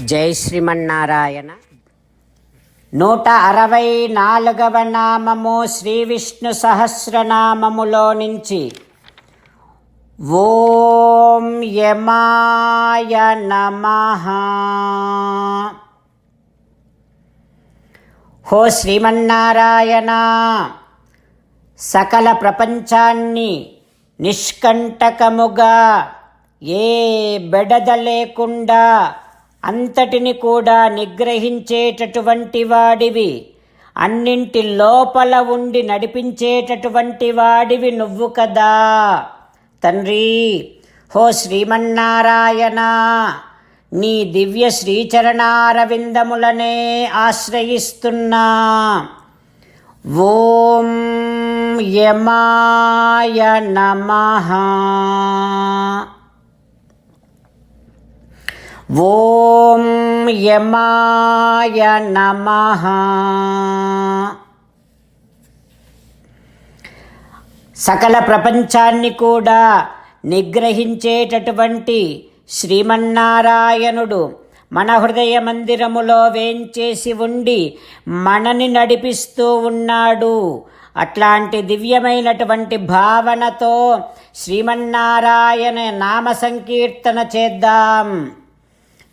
జై శ్రీమన్నారాయణ. నూట అరవై నాలుగవ నామము శ్రీ విష్ణు సహస్రనామములో నుంచి ఓం యమాయ నమ. హో శ్రీమన్నారాయణ సకల ప్రపంచాన్ని నిష్కంటకముగా ఏ బెడద లేకుండా అంతటిని కూడా నిగ్రహించేటటువంటి వాడివి అన్నింటి లోపల ఉండి నడిపించేటటువంటి వాడివి నువ్వు కదా. తండ్రి హో శ్రీమన్నారాయణ నీ దివ్య శ్రీచరణారవిందములనే ఆశ్రయిస్తున్నా. ఓం యమాయ నమహా ఓం యమాయ నమ. సకల ప్రపంచాన్ని కూడా నిగ్రహించేటటువంటి శ్రీమన్నారాయణుడు మన హృదయ మందిరములో వేంచేసి ఉండి మనని నడిపిస్తూ ఉన్నాడు. అట్లాంటి దివ్యమైనటువంటి భావనతో శ్రీమన్నారాయణ నామ సంకీర్తన చేద్దాం.